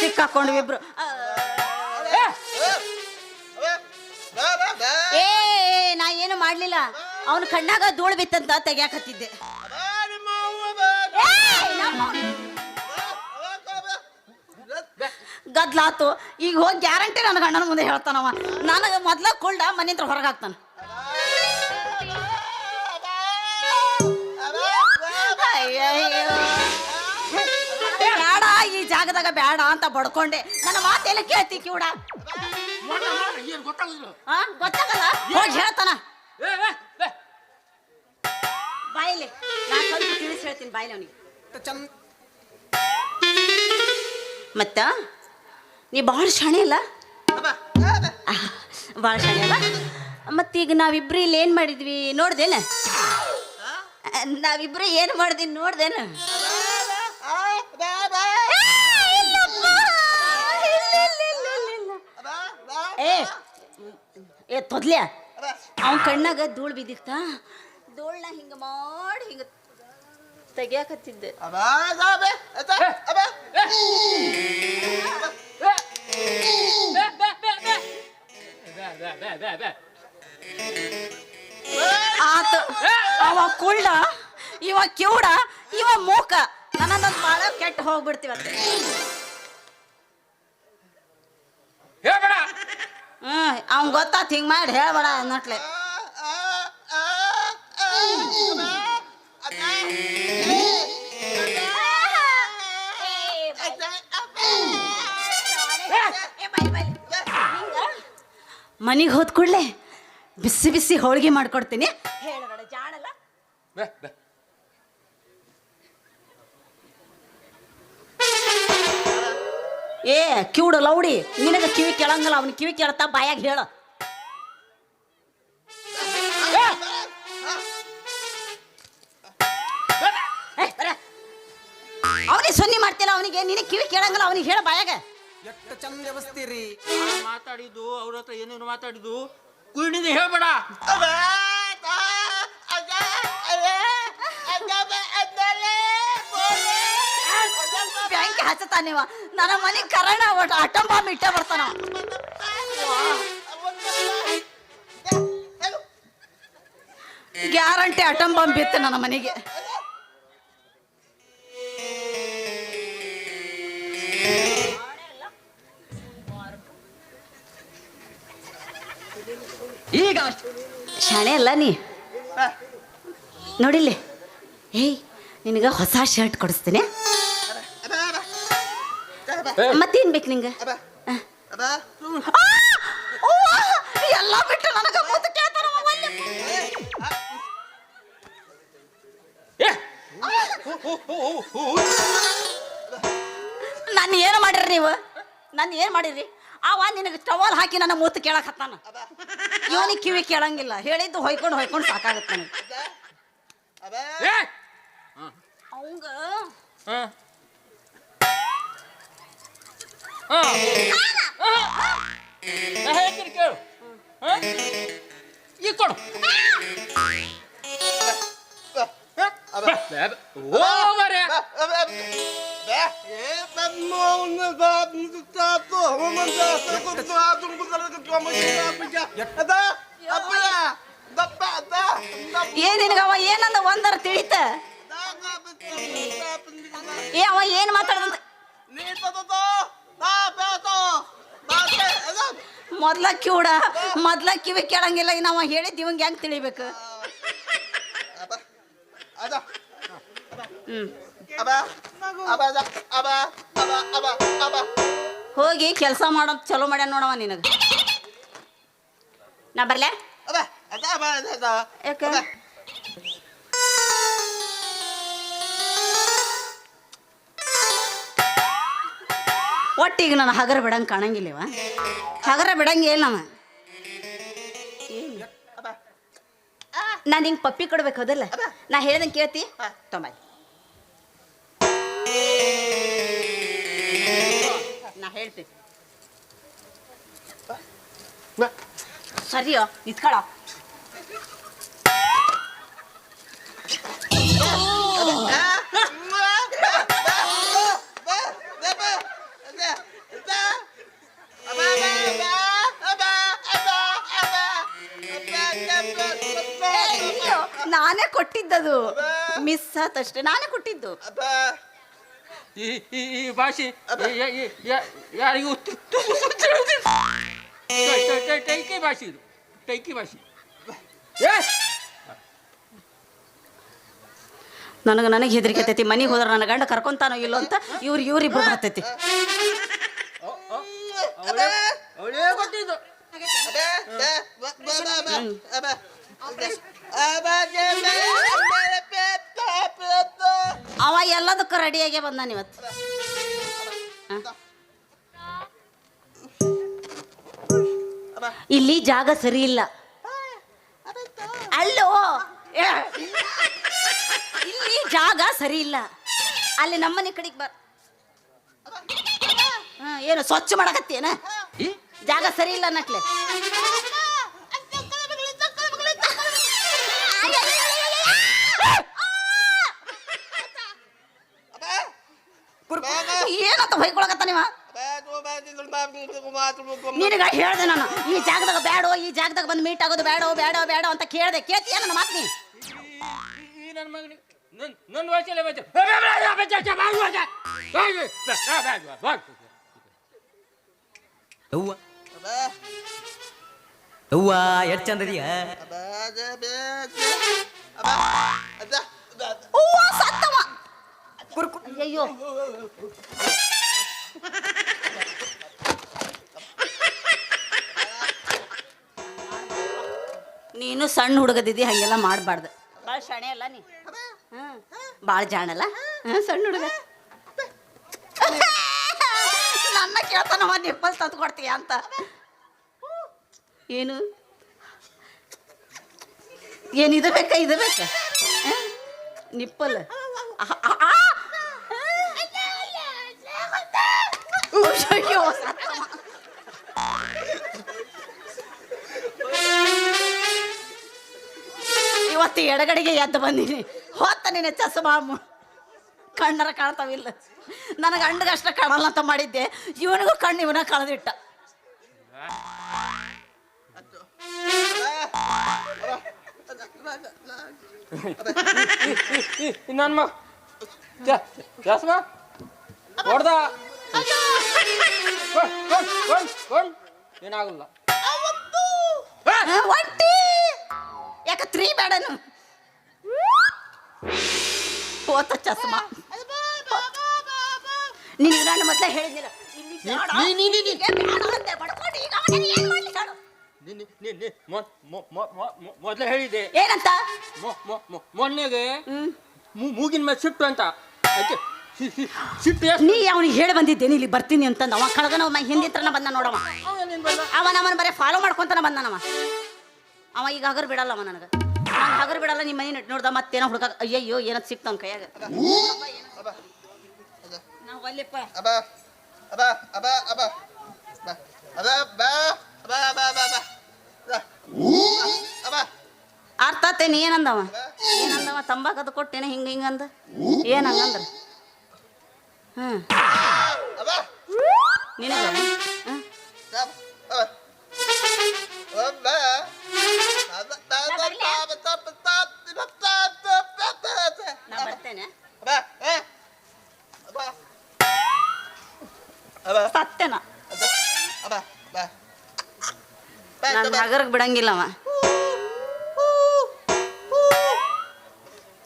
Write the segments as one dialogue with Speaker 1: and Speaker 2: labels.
Speaker 1: ಸಿಕ್ಕಾಕೊಂಡು ಇಬ್ರು. ಆ, ಏ. ಏ, ನಾ ಏನು ಮಾಡ್ಲಿಲ್ಲ. ಅವನ ಕಣ್ಣಾಗ ಧೂಳು ಬಿತ್ತಂತ ತೆಗ್ಯಾಕತ್ತಿದ್ದೆ. ಏ, ನಮ್ಮ- ಗದ್ಲಾತು. ಈಗ ಹೋಗಿ ಗ್ಯಾರಂಟಿ ನನ್ನ ಗಂಡನ ಮುಂದೆ ಹೇಳ್ತಾನವ. ನನಗೆ ಮೊದ್ಲ ಕುಳ್ಳ ಮನೆಯಿಂದ ಹೊರಗೆ ಹಾಕ್ತಾನ. ಬೇಡ, ಈ ಜಾಗದಾಗ ಬೇಡ ಅಂತ ಬಡ್ಕೊಂಡೆ. ನನ್ನ ಮಾತೆಲ್ಲ ಕೇಳ್ತಿ ಆ, ಗೊತ್ತಾಗಲ್ಲ? ಹೋಗಿ ಹೇಳ್ತಾನ. ಬಾಯಿಲಿ ನಾ ತಿಳಿಸಿ ಹೇಳ್ತೀನಿ ಬಾಯಿಲಿ ಅವನಿಗೆ. ಮತ್ತ, ನೀ ಭಾಳ ಶಾಣೆ ಅಲ್ಲ? ಭಾಳ ಶಾಣೆ ಅಲ್ಲ? ಮತ್ತೀಗ ನಾವಿಬ್ರು ಇಲ್ಲಿ ಏನು ಮಾಡಿದ್ವಿ ನೋಡ್ದೇನ? ನಾವಿಬ್ರು ಏನು ಮಾಡ್ದೀನಿ ನೋಡ್ದೇನ? ಏ ತೊದ್ಲ ತೊದ್ಲ್ಯಾ? ಅವನ ಕಣ್ಣಾಗ ಧೂಳ್ ಬಿದ್ದಿತ್ತ? ಧೂಳ್ನ ಹಿಂಗ ಮಾಡಿ ಹಿಂಗ ತೆಗಿಯಾಕತ್ತಿದ್ದೆ. ಕುಳ್ಳ ಇವ ಕಿವುಡ ಇವ ಮೂಕ. ನನ್ನದೊಂದು ಭಾಳ ಕೆಟ್ಟ ಹೋಗ್ಬಿಡ್ತೀವತ್ತ
Speaker 2: ಹೇಳ್ಬೇಡ.
Speaker 1: ಹ್ಮ್ ಅವ್ನ್ ಗೊತ್ತಾತ್ ಹಿಂಗ್ ಮಾಡಿ ಹೇಳ್ಬೇಡ ಅನ್ನಟ್ಲೆ. ಮನಿಗೆ ಹೋದ್ ಕೂಡ್ಲೆ ಬಿಸಿ ಬಿಸಿ ಹೋಳಿಗೆ ಮಾಡ್ಕೊಡ್ತೀನಿ. ಏ ಕಿವುಡು ಲೌಡಿ ನಿನಗ ಕಿವಿ ಕೇಳಂಗಿಲ್ಲ ಅವನ ಕಿವಿ ಕೇಳ್ತಾ ಬಾಯಾಗ ಹೇಳ. ಅವನಿಗೆ ಸುನ್ನಿ ಮಾಡ್ತಿಲ್ಲ ಅವನಿಗೆ ನಿನಗೆ ಕಿವಿ ಕೇಳಂಗಿಲ್ಲ ಅವನಿಗೆ ಹೇಳ ಬಾಯಾಗ.
Speaker 3: ಎಷ್ಟು ಚಂದ
Speaker 2: ವ್ಯವಸ್ಥೆ ಮಾತಾಡಿದ್ದು ಅವ್ರ ಹತ್ರ ಏನೇನು ಮಾತಾಡಿದ್ದು. ಕುಣಿದು ಹೇಳ್ಬೇಡ.
Speaker 1: ಬ್ಯಾಂಕ್ ಹಚ್ಚತಾನೇವ ನನ್ನ ಮನೆ ಕರಣ ಒಟ್ಟು ಅಟಂ ಬಾಂಬ್ ಇಟ್ಟ ಬರ್ತಾನ. ಗ್ಯಾರಂಟಿ ಅಟಂ ಬಾಂಬ್ ಬಿತ್ತು ನನ್ನ ಮನೆಗೆ.
Speaker 3: ಈಗ
Speaker 1: ಶಾಣೆ ಅಲ್ಲ ನೀ? ನೋಡಿಲ್ಲಿ. ಏಯ್ ನಿನಗೆ ಹೊಸ ಶರ್ಟ್ ಕೊಡಿಸ್ತೀನಿ. ಮತ್ತೇನ್ ಬೇಕು ನಿಂಗೆ! ಎಲ್ಲ ಬಿಟ್ಟು ನನಗ. ನನ್ನ ಏನು ಮಾಡಿರಿ ನೀವು? ನಾನು ಏನು ಮಾಡಿರಿ? ಅವ ನಿನಗೆ ಟವಲ್ ಹಾಕಿ ನನ್ನ ಮೂತು ಕೇಳಕ್ ಹತ್ತಾನ. ಇವನಿಗೆ ಕಿವಿ ಕೇಳಂಗಿಲ್ಲ. ಹೇಳಿದ್ದು ಹೊಯ್ಕೊಂಡು ಹೊಯ್ಕೊಂಡು ಸಾಕಾಗತ್ತೆ ನನಗೆ.
Speaker 2: ಏ
Speaker 1: ಅವಂಗ
Speaker 2: ಹಾ ಹಾ ನಾ ಹೇಳ್ತೀನಿ ಕೇಳು ಹಾ ಈಗ ಕೊಡು ಬೇ, ಬೇ, ಬೇ. ಹೋಗರೆ
Speaker 1: ಏನ್ ನಿನಗವ ಏನಂದ ಒಂದರ ತಿಳಿತ ಏ ಅವ ಏನ್ ಮಾತಾಡ್ದಂತ? ಮೊದ್ಲ ಕಿವುಡ ಮೊದ್ಲ ಕಿವಿ ಕೇಳಂಗಿಲ್ಲ ಇನ್ನು ಅವ ಹೇಳಿದ್ ಇವಂಗ ಹೆಂಗ್ ತಿಳಿಬೇಕು? ಹೋಗಿ ಕೆಲಸ ಮಾಡೋ ಚಲೋ ಮಾಡ್ಯ ನೋಡವ ನಿನಗ. ನಾ ಬರ್ಲೆ ಯಾಕ? ಒಟ್ಟಿಗೆ ನಾನು ಹಗರ ಬಿಡಂಗೆ ಕಾಣಂಗಿಲ್ಲವ ಹಗರ ಬಿಡಂಗಿಲ್ಲ ನಮ್ಮ ನಾನು ಹಿಂಗೆ ಪಪ್ಪಿ ಕೊಡ್ಬೇಕು ಹೌದಲ್ಲ? ನಾ ಹೇಳ್ದಂಗೆ ಕೇಳ್ತಿ? ತೊಂಬೈ ನಾ ಹೇಳ್ತೀನಿ. ಸರಿಯೋ ಇತ್ಕೊಳ ಕೊಟ್ಟಿದ್ದದು ಮಿಸ್ ಆತಷ್ಟೇ ನಾನೇ ಕೊಟ್ಟಿದ್ದು
Speaker 3: ನನಗ
Speaker 2: ಈ ಈ ಈ ಭಾಷೆ ಯ- ಯ- ಯ- ಯ- ಯಾರಿಗೂ ತು- ತು- ತು- ತಿಳಿದಿಲ್ಲ. ಟೈ- ಟೈ- ಟೈ- ಟೈಕಿ ಭಾಷೆ ಇದು ಟೈಕಿ ಭಾಷೆ ಏ
Speaker 1: ನನಗೆ ನನಗೆ ಹೆದರಿಕೆ ಆತೈತಿ ಮನೆಗೆ ಹೋದ್ರೆ ನನ್ನ ಗಂಡ ಕರ್ಕೊಂತಾನೋ ಇಲ್ಲೋ ಅಂತ ಇವ್ರು ಇವ್ರಿಬ್ರು ಬರ್ತೈತಿ
Speaker 2: ಅವಳೇ ಅವಳೇ ಕೊಟ್ಟಿದ್ದು
Speaker 3: ಅಬ್ಬ ಅಬ್ಬ ಅಬ್ಬ
Speaker 1: ಎಲ್ಲದಕ್ಕೂ ರೆಡಿಯಾಗೆ ಬಂದಾನ ಇವತ್ತು. ಇಲ್ಲಿ ಜಾಗ ಸರಿ ಇಲ್ಲ. ಅಲ್ಲೋ ಇಲ್ಲಿ ಜಾಗ ಸರಿ ಇಲ್ಲ. ಅಲ್ಲಿ ನಮ್ಮನೆ ಕಡೆಗೆ ಬರ್ ಏನು ಸ್ವಚ್ಛ ಮಾಡಕತ್ತೇನ ಜಾಗ ಸರಿ ಇಲ್ಲ ನಟ್ಲೆ ಏನೋ ಬೈಕೊಳಕತ್ತಾನ ಇವ ನಿನಗ ಹೇಳ್ದೆ ನಾನು ಈ ಜಾಗದಾಗ ಬ್ಯಾಡೋ ಈ ಜಾಗದಾಗ ಬಂದು ಮೀಟ್ ಆಗೋದು ಬ್ಯಾಡೋ ಬ್ಯಾಡೋ ಬ್ಯಾಡೋ ಅಂತ ಕೇಳ್ದೆ ಕೇಳ್ತೀಯ ನನ್ನ ಮಾತು ನೀ
Speaker 2: ನನ್ನ ವಯಸ್ಸಲ್ಲೇ
Speaker 4: ಯವ್ವ ಯವ್ವ ಎಷ್ಟು
Speaker 1: ಚಂದ ಇದೀಯ ನೀನು ಸಣ್ಣ ಹುಡುಗದಿದ್ದಿ ಹಾಗೆಲ್ಲ ಮಾಡಬಾರ್ದು. ಭಾಳ ಶಾಣೆ ಅಲ್ಲ ನೀ? ಹ್ಮ್ ಭಾಳ ಜಾಣಲ್ಲ? ಹ್ಮ್, ಸಣ್ಣ ಹುಡುಗ. ನನ್ನ ಕೇಳ್ತಾನವ ನಿಪ್ಪಲ್ ತಂದು ಕೊಡ್ತೀಯ ಅಂತ. ಏನು? ಏನು ಇದು ಬೇಕಾ ಇದು ಬೇಕಾ? ನಿಪ್ಪಲ್. ಆಹ್, ಇವತ್ತು ಎಡಗಡೆಗೆ ಎದ್ದು ಬಂದೀನಿ. ಹೊತ್ತ ನಿನ್ನ ಚಸ್ಮಾ ಕಣ್ಣರ ಕಾಣ್ತಾವಿಲ್ಲ. ನನಗೆ ಅಷ್ಟ ಕಾಣಲ್ಲ ಅಂತ ಮಾಡಿದ್ದೆ. ಇವನಿಗೂ ಕಣ್ಣು ಇವನ ಕಳೆದಿಟ್ಟ.
Speaker 2: ನನ್ನ ಚಸ್ಮಾ ಹೊಡ್ದ? ಏನಾಗಲ್ಲ.
Speaker 1: ಒಟ್ಟಿ ಯಾಕ ತ್ರೀ ಬೇಡನು ಹೋತ ಚಸ್ಮಾ. ನೀನು ನಾನು ಮೊದಲೇ
Speaker 2: ಹೇಳಿದ್ದಿಲ್ಲ. ಮೊದಲೇ ಹೇಳಿದ್ದೆ.
Speaker 1: ಏನಂತ?
Speaker 2: ಮೊನ್ನೆಗೆ ಮೂಗಿನ ಮೇಲೆ ಸಿಟ್ಟು ಅಂತ. ಅದಕ್ಕೆ
Speaker 1: ನೀ ಅವನಿಗೆ ಹೇಳಿ ಬಂದಿದ್ದೇನೆ ಇಲ್ಲಿ ಬರ್ತೀನಿ ಅಂತಂದ. ಅವ ಕಳ್ದನ ಅವ ಹಿಂದಿತ್ರನ ಬಂದ ನೋಡವ. ಅವ ನಮ್ಮನ್ನ ಬರೀ ಫಾಲೋ ಮಾಡ್ಕೊಂತಾನ ಬಂದನವ. ಅವ ಈಗ ಹಗರ್ ಅವ ನನಗೆ. ನಾನು ಹಗರ್ ಬಿಡಲ್ಲ ನಿಮ್ಮ ಮನೆ ನೋಡ್ದ ಮತ್ತೇನೋ ಹುಡುಗ ಅಯ್ಯಯ್ಯೋ ಏನದ್ ಸಿಕ್ತವ ಕೈಯಾಗ. ನಾವು ಅರ್ಥ ಆತೇನು ಏನಂದವ? ಏನಂದವ? ತಂಬಾಕದು ಕೊಟ್ಟೇನ ಹಿಂಗ ಹಿಂಗಂದ
Speaker 3: ಏನಂಗಂದ್ರ
Speaker 1: ನಿನಗ ನಾನು ಬಿಡಂಗಿಲ್ಲವ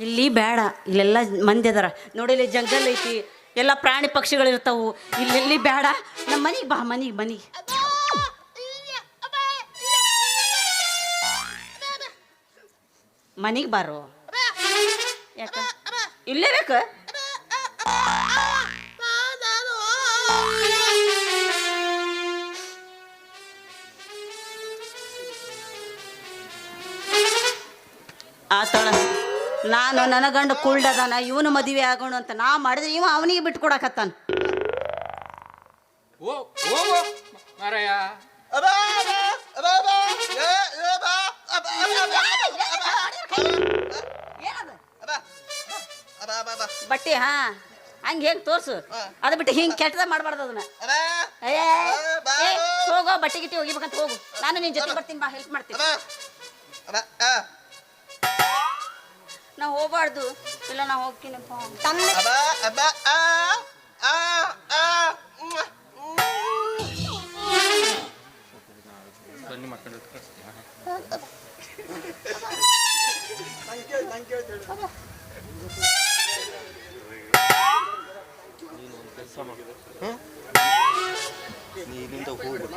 Speaker 1: ಇಲ್ಲಿ ಬೇಡ ಇಲ್ಲೆಲ್ಲ ಮಂದಿ ಅದಾರ. ನೋಡಿಲ್ಲಿ ಜಂಗಲ್ ಐತಿ. ಎಲ್ಲ ಪ್ರಾಣಿ ಪಕ್ಷಿಗಳಿರ್ತಾವು ಇಲ್ಲೆಲ್ಲಿ ಬೇಡ. ನಮ್ಮ ಮನೆಗೆ ಬಾ ಮನೆಗೆ ಮನೆಗೆ. ಮನೆಗೆ ಬಾರೋ? ಯಾಕ? ಇಲ್ಲೇ ನಾನು ನನ್ನ ಗಂಡ ಕುಳ್ದದಾನ ಇವನು ಮದುವೆ ಆಗೋಣ ಅಂತ ನಾ ಮಾಡಿದ್ರೆ ಇವ ಅವನಿಗೆ ಬಿಟ್ಟು ಕೊಡಕತ್ತಾನ
Speaker 2: ಓ ಓ ಮಾರಾಯ
Speaker 1: ಬಟ್ಟೆ ಹಾ ಹಂಗೆ ಹೆಂಗ್ ತೋರ್ಸು ಅದ ಬಿಟ್ಟು ಹಿಂಗ್ ಕೆಟ್ಟದ ಮಾಡಬಾರ್ದು ಅದನ್ನ ಹೋಗೋ ಬಟ್ಟೆ ಗಿಟ್ಟಿ ಒಗಿಬೇಕಂತ ಹೋಗು ನಾನು ನಿನ್ ಜೊತೆ ಬರ್ತೀನಿ ಬಾ ಹೆಲ್ಪ್ ಮಾಡ್ತೀನಿ
Speaker 5: ನಾ ಹೋಗ್ಬಾರ್ದು. ಇಲ್ಲ ನಾ ಹೋಗ್ತೀನಪ್ಪ
Speaker 3: ಅಬ್ಬ ಅಬ್ಬ ಆ ಆ ಆ ಮ್ವಾ, ಮ್ವಾ.
Speaker 2: ಬನ್ನಿ ಮಾಡ್ಕೊಂಡು ಕಳಿಸ್ತೀನಿ
Speaker 1: ನೀನಿಂದ ಹೋಗ್ಬಿಟ್ಟು